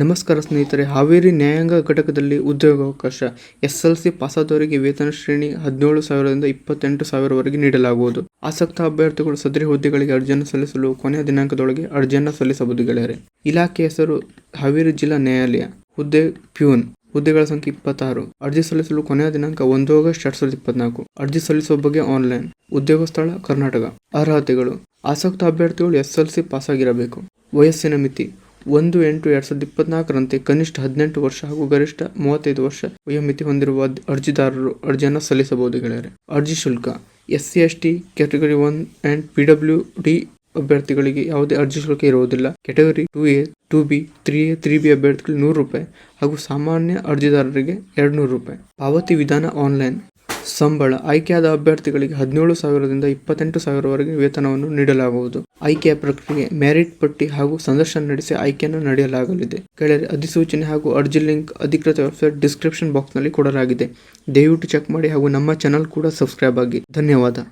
ನಮಸ್ಕಾರ ಸ್ನೇಹಿತರೆ, ಹಾವೇರಿ ನ್ಯಾಯಾಂಗ ಘಟಕದಲ್ಲಿ ಉದ್ಯೋಗಾವಕಾಶ ಸಿ ಪಾಸಾದವರಿಗೆ ವೇತನ ಶ್ರೇಣಿ ಹದಿನೇಳು ಸಾವಿರದಿಂದ ಇಪ್ಪತ್ತೆಂಟು ಸಾವಿರವರೆಗೆ ನೀಡಲಾಗುವುದು. ಆಸಕ್ತ ಅಭ್ಯರ್ಥಿಗಳು ಸದರಿ ಹುದ್ದೆಗಳಿಗೆ ಅರ್ಜಿಯನ್ನು ಸಲ್ಲಿಸಲು ಕೊನೆಯ ದಿನಾಂಕದೊಳಗೆ ಅರ್ಜಿಯನ್ನು ಸಲ್ಲಿಸಬಹುದು ಗೆಳೆಯರೆ. ಇಲಾಖೆ ಹೆಸರು ಹಾವೇರಿ ಜಿಲ್ಲಾ ನ್ಯಾಯಾಲಯ. ಹುದ್ದೆ ಪ್ಯೂನ್. ಹುದ್ದೆಗಳ ಸಂಖ್ಯೆ ಇಪ್ಪತ್ತಾರು. ಅರ್ಜಿ ಸಲ್ಲಿಸಲು ಕೊನೆಯ ದಿನಾಂಕ ಒಂದು ಆಗಸ್ಟ್ ಎರಡ್ ಸಾವಿರದ ಇಪ್ಪತ್ನಾಲ್ಕು. ಅರ್ಜಿ ಸಲ್ಲಿಸುವ ಬಗ್ಗೆ ಆನ್ಲೈನ್. ಉದ್ಯೋಗ ಸ್ಥಳ ಕರ್ನಾಟಕ. ಅರ್ಹತೆಗಳು. ಆಸಕ್ತ ಅಭ್ಯರ್ಥಿಗಳು ಎಸ್ ಎಲ್ ಸಿ ಪಾಸಾಗಿರಬೇಕು. ವಯಸ್ಸಿನ ಮಿತಿ. ಒಂದು ಎಂಟು ಎರಡ್ ಸಾವಿರದ ಇಪ್ಪತ್ನಾಲ್ಕರಂತೆ ಕನಿಷ್ಠ ಹದಿನೆಂಟು ವರ್ಷ ಹಾಗೂ ಗರಿಷ್ಠ ಮೂವತ್ತೈದು ವರ್ಷ ವಯೋಮಿತಿ ಹೊಂದಿರುವ ಅರ್ಜಿದಾರರು ಅರ್ಜಿಯನ್ನು ಸಲ್ಲಿಸಬಹುದು ಗೆಳೆಯರೆ. ಅರ್ಜಿ ಶುಲ್ಕ S C S T category one and P W D ಅಭ್ಯರ್ಥಿಗಳಿಗೆ ಯಾವುದೇ ಅರ್ಜಿ ಶುಲ್ಕ ಇರುವುದಿಲ್ಲ. Category two A, two B, three A, three B ಅಭ್ಯರ್ಥಿಗಳಿಗೆ ನೂರು ರೂಪಾಯಿ ಹಾಗೂ ಸಾಮಾನ್ಯ ಅರ್ಜಿದಾರರಿಗೆ ಎರಡು ರೂಪಾಯಿ. ಪಾವತಿ ವಿಧಾನ ಆನ್ಲೈನ್ ಸಂಬಳ ಆಯ್ಕೆಯಾದ ಅಭ್ಯರ್ಥಿಗಳಿಗೆ ಹದಿನೇಳು ಸಾವಿರದಿಂದ ಇಪ್ಪತ್ತೆಂಟು ಸಾವಿರವರೆಗೆ ವೇತನವನ್ನು ನೀಡಲಾಗುವುದು. ಆಯ್ಕೆಯ ಪ್ರಕ್ರಿಯೆ ಮೆರಿಟ್ ಪಟ್ಟಿ ಹಾಗೂ ಸಂದರ್ಶನ ನಡೆಸಿ ಆಯ್ಕೆಯನ್ನು ನಡೆಯಲಾಗಲಿದೆ. ಕೆಳಗೆ ಅಧಿಸೂಚನೆ ಹಾಗೂ ಅರ್ಜಿ ಲಿಂಕ್ ಅಧಿಕೃತ ವೆಬ್ಸೈಟ್ ಡಿಸ್ಕ್ರಿಪ್ಷನ್ ಬಾಕ್ಸ್ನಲ್ಲಿ ಕೊಡಲಾಗಿದೆ. ದಯವಿಟ್ಟು ಚೆಕ್ ಮಾಡಿ ಹಾಗೂ ನಮ್ಮ ಚಾನಲ್ ಕೂಡ ಸಬ್ಸ್ಕ್ರೈಬ್ ಆಗಿ. ಧನ್ಯವಾದ.